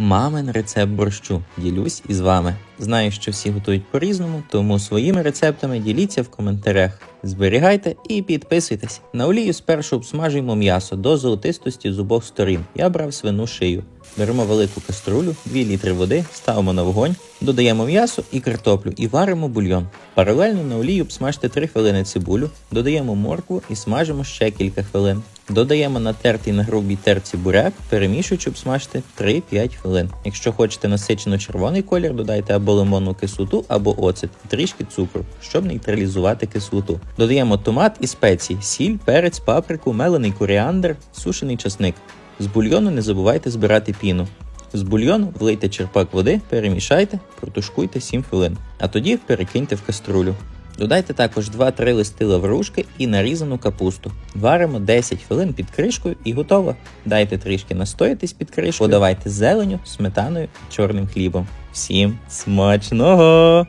Мамин рецепт борщу. Ділюсь із вами. Знаю, що всі готують по-різному, тому своїми рецептами діліться в коментарях. Зберігайте і підписуйтесь. На олію спершу обсмажуємо м'ясо до золотистості з обох сторін. Я брав свину шию. Беремо велику каструлю, 2 літри води, ставимо на вогонь, додаємо м'ясо і картоплю і варимо бульйон. Паралельно на олію обсмажте 3 хвилини цибулю, додаємо моркву і смажимо ще кілька хвилин. Додаємо натертий на грубій терці буряк, перемішуючи обсмажте 3-5 хвилин. Якщо хочете насичено червоний колір, додайте або лимонну кислоту, або оцет, трішки цукру, щоб нейтралізувати кислоту. Додаємо томат і спеції, сіль, перець, паприку, мелений коріандр, сушений часник. З бульйону не забувайте збирати піну. З бульйону влийте черпак води, перемішайте, протушкуйте 7 хвилин, а тоді перекиньте в каструлю. Додайте також 2-3 листи лаврушки і нарізану капусту. Варимо 10 хвилин під кришкою і готово. Дайте трішки настоятись під кришкою, подавайте зеленю, сметаною чорним хлібом. Всім смачного!